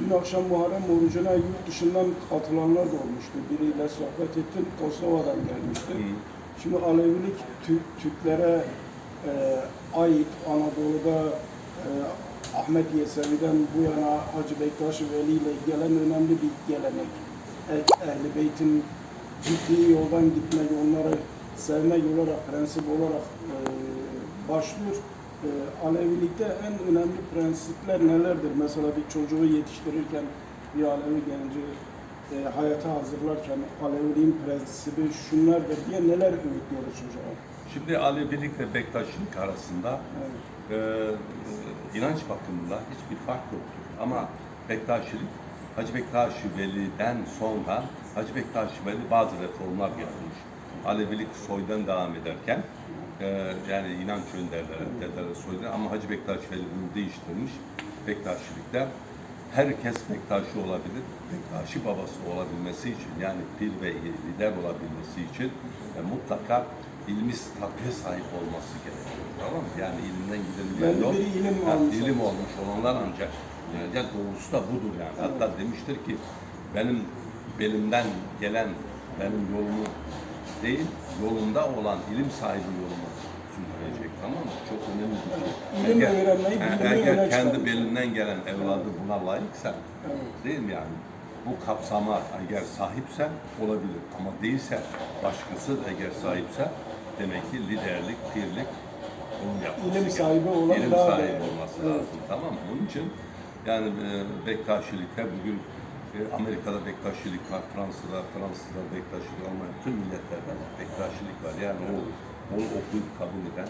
Dün akşam Muharrem orucuna yurt dışından katılanlar da olmuştu. Biriyle sohbet ettim, Kosova'dan gelmişti. Şimdi Alevilik Türk, Türklere e, ait Anadolu'da e, Ahmet Yesevi'den bu yana Hacı Bektaş Veli ile gelen önemli bir gelenek. Eh- Ehl-i Beyt'in gittiği yoldan gitmek, onları sevmek olarak, prensip olarak e, başlıyor. E, Alevilikte en önemli prensipler nelerdir? Mesela bir çocuğu yetiştirirken bir Alevi genci e, hayata hazırlarken Aleviliğin prensibi şunlardır diye neler öğütüyoruz çocuğa? Şimdi Alevilik ve Bektaşilik arasında Evet. e, inanç bakımında hiçbir fark yoktur. Ama Bektaşilik, Hacı Bektaş Veli'den sonra Hacı Bektaş Veli bazı reformlar yapmış. Alevilik soydan devam ederken e, yani inanç önderleri, dedeleri soydan ama Hacı Bektaş Veli bunu değiştirmiş. Bektaşilikte herkes Bektaşi olabilir. Bektaşi babası olabilmesi için yani pir ve lider olabilmesi için e, mutlaka ilmi statüye sahip olması gerekiyor. Tamam mı? Yani ilimden Belli yol. bir ilim yani almış ilim olmuş olanlar ancak yani doğrusu da budur yani. Hatta demiştir ki benim belimden gelen benim yolumu değil, yolunda olan ilim sahibi yolumu sürdürecek. Tamam mı? Çok önemli bir şey. İlim Eğer- öğrenmeyi, bilmeyi eğer kendi belinden gelen evladı buna layıksa Evet. değil mi yani? Bu kapsama eğer sahipse olabilir ama değilse başkası eğer sahipse demek ki liderlik, pirlik onun yapması İlim sahibi olan İlim daha sahibi olması Evet. lazım. Tamam mı? Onun için yani e, Bektaşilikte bugün Amerika'da Bektaşilik var, Fransa'da, Fransa'da Bektaşilik, Almanya, tüm milletlerde Bektaşilik var. Yani o onu okuyup kabul eden,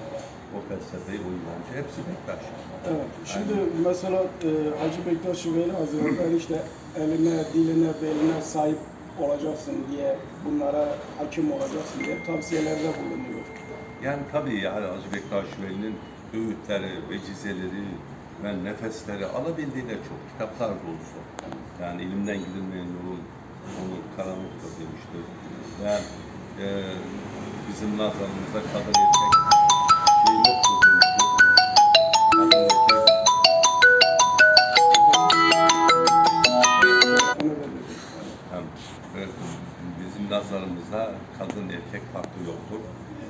o felsefeyi, inancı hepsi Bektaşi. Evet. Şimdi mesela e, Hacı Bektaş Veli Hazretleri işte eline, diline, beline sahip olacaksın diye bunlara hakim olacaksın diye tavsiyelerde bulunuyor. Yani tabii yani Hacı Bektaş Veli'nin öğütleri, vecizeleri ve nefesleri alabildiğine çok kitaplar dolusu. Yani ilimden gidilmeyen yolun onu karanlıktır demiştir. Ve e, bizim nazarımızda kadın erkek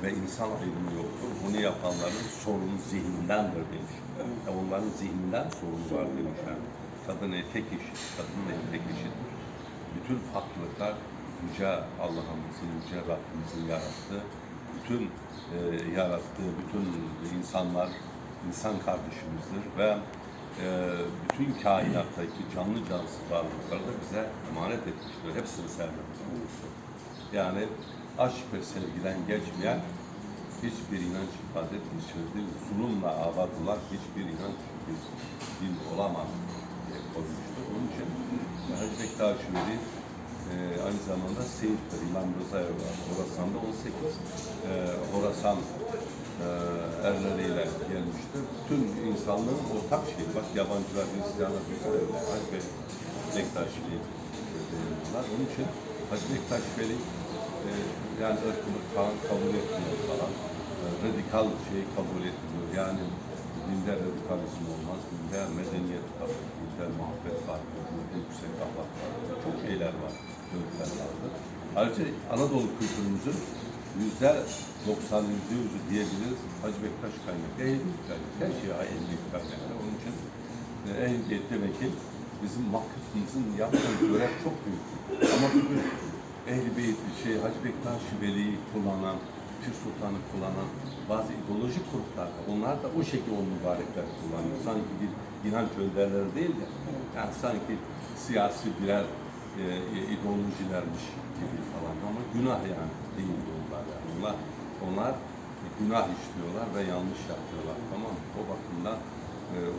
ve insan ayrımı yoktur. Bunu yapanların sorunu zihnindendir demiş. Yani onların zihninden sorunu var demiş. Yani. Kadın erkek eşit, kadın erkek eşittir. Bütün farklılıklar Yüce Allah'ımızın, Yüce Rabbimizin yarattığı, bütün e, yarattığı bütün insanlar insan kardeşimizdir ve e, bütün kainattaki canlı cansız varlıkları da bize emanet etmiştir. Hepsini sevmemiz gerekiyor. Yani aşk ve sevgiden geçmeyen hiçbir inanç ifade etmiştir. Zulümle avadılar hiçbir inanç bir din olamaz diye koymuştur. Onun için Hacı Bektaş Veli e, aynı zamanda Seyit'tir. İmam Rıza evladı. Horasan'da 18 e, Horasan e, erleriyle gelmiştir. Tüm insanlığın ortak şeyi. Bak yabancılar Hristiyanlar. Hacı Be- Bektaş Veli bunlar. Onun için Hacı Bektaş Veli e, yani ırkçılık falan kabul etmiyor falan. E, radikal şeyi kabul etmiyor. Yani dinde radikalizm olmaz. Dinde medeniyet var. Dinde muhabbet var. Dinde yüksek ahlak var. Çok şeyler var. Öğütler vardır. Ayrıca Anadolu kültürümüzün yüzde 90 yüzde yüzü diyebiliriz. Hacı Bektaş kaynak. Ehliyet kaynak. Her şey ehliyet kaynak. Onun için ehliyet demek ki bizim vakıfımızın yaptığı görev çok büyük. Ama bugün Ehl-i Beyt, şey, Hacı Bektaş Veli'yi kullanan, Pir Sultan'ı kullanan bazı ideolojik gruplar var. Onlar da o şekilde o mübarekleri kullanıyor. Sanki bir inanç önderleri değil de, yani sanki siyasi birer e, ideolojilermiş gibi falan. Ama günah yani değil onlar yani. Onlar, onlar günah işliyorlar ve yanlış yapıyorlar. Tamam? O bakımdan e,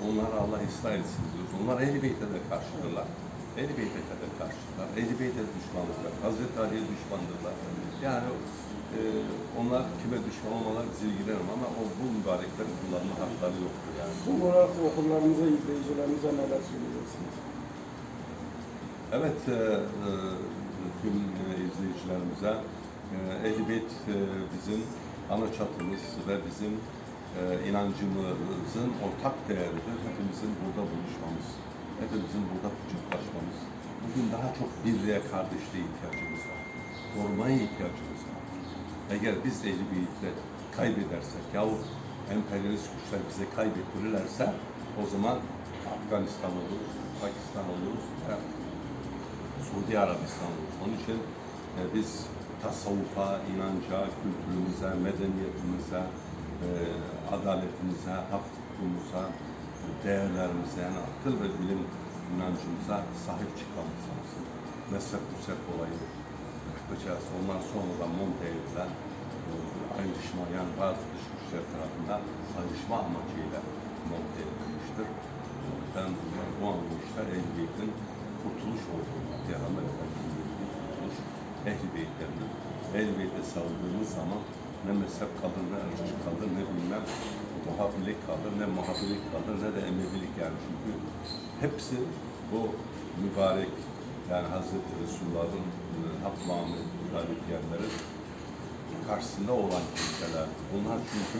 onları Allah ıslah etsin diyoruz. Onlar Ehl-i Beyt'e de karşıdırlar. Ehl-i Beyt'e de karşıdırlar. Ehl-i Beyt'e düşmanlıklar. Hazreti Ali'ye düşmandırlar. Yani e, onlar kime düşman olmalar bizi ilgilenir ama o bu mübareklerin kullanma hakları yoktur yani. Son olarak okullarımıza, izleyicilerimize neler söyleyeceksiniz? Evet, e, e, tüm e, izleyicilerimize e, Ehl-i Beyt e, bizim ana çatımız ve bizim inancımızın ortak değeridir. Hepimizin burada buluşmamız, hepimizin burada kucaklaşmamız bugün daha çok birliğe, kardeşliğe ihtiyacımız var. Korumaya ihtiyacımız var. Eğer biz Ehli Beyt'i kaybedersek yahut emperyalist güçler bize kaybettirirlerse o zaman Afganistan oluruz, Pakistan oluruz, ve Suudi Arabistan oluruz. Onun için e, biz tasavvufa, inanca, kültürümüze, medeniyetimize, adaletimize, hak hukukumuza, değerlerimize, yani akıl ve bilim inancımıza sahip çıkmamız lazım. Mezhep mezhep olayı kısacası onlar sonradan monte edilen e, ayrışma yani bazı dış güçler tarafından ayrışma amacıyla monte edilmiştir. Ben bu anlayışta Ehl-i Beyt'in kurtuluş olduğunu, Peygamber Efendimiz'in kurtuluş Ehl-i Beyt'lerinin Ehl-i Beyt'e saldığımız zaman ne mezhep kalır, ne ırkçı kalır, ne bilmem muhabilik kalır, ne muhabilik kalır, ne de emevilik yani çünkü hepsi bu mübarek yani Hazreti Resulullah'ın hak muamele diyenlerin karşısında olan kimseler. Bunlar çünkü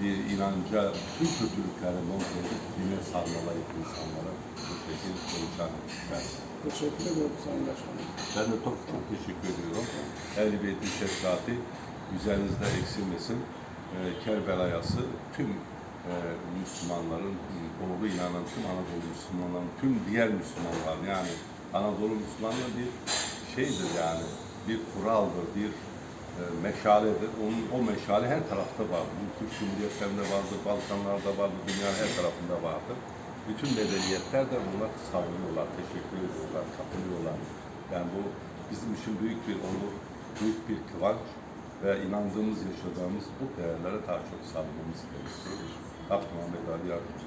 bir inanca tüm kötülükleri monte edip dine sarmalayıp insanlara bu şekilde konuşan kişiler. Teşekkür ederim Sayın Başkanım. Ben de çok çok teşekkür ediyorum. Ehl-i Beyt'in şefkati üzerinizde eksilmesin. Ee, Kerbela yası tüm e, Müslümanların, doğru inanan tüm Anadolu Müslümanların, tüm diğer Müslümanlar yani Anadolu Müslümanları bir şeydir yani, bir kuraldır, bir e, meşaledir. Onun, o meşale her tarafta var. Bu Türk Cumhuriyetlerinde vardır, Balkanlarda vardır, dünyanın her tarafında vardır. Bütün medeniyetler de buna savunuyorlar, teşekkür ediyorlar, katılıyorlar. Yani bu bizim için büyük bir onur, büyük bir kıvanç ve inandığımız, yaşadığımız bu değerlere daha çok sarılmamız gerekiyor. Rabbim Ahmet Ali yardımcı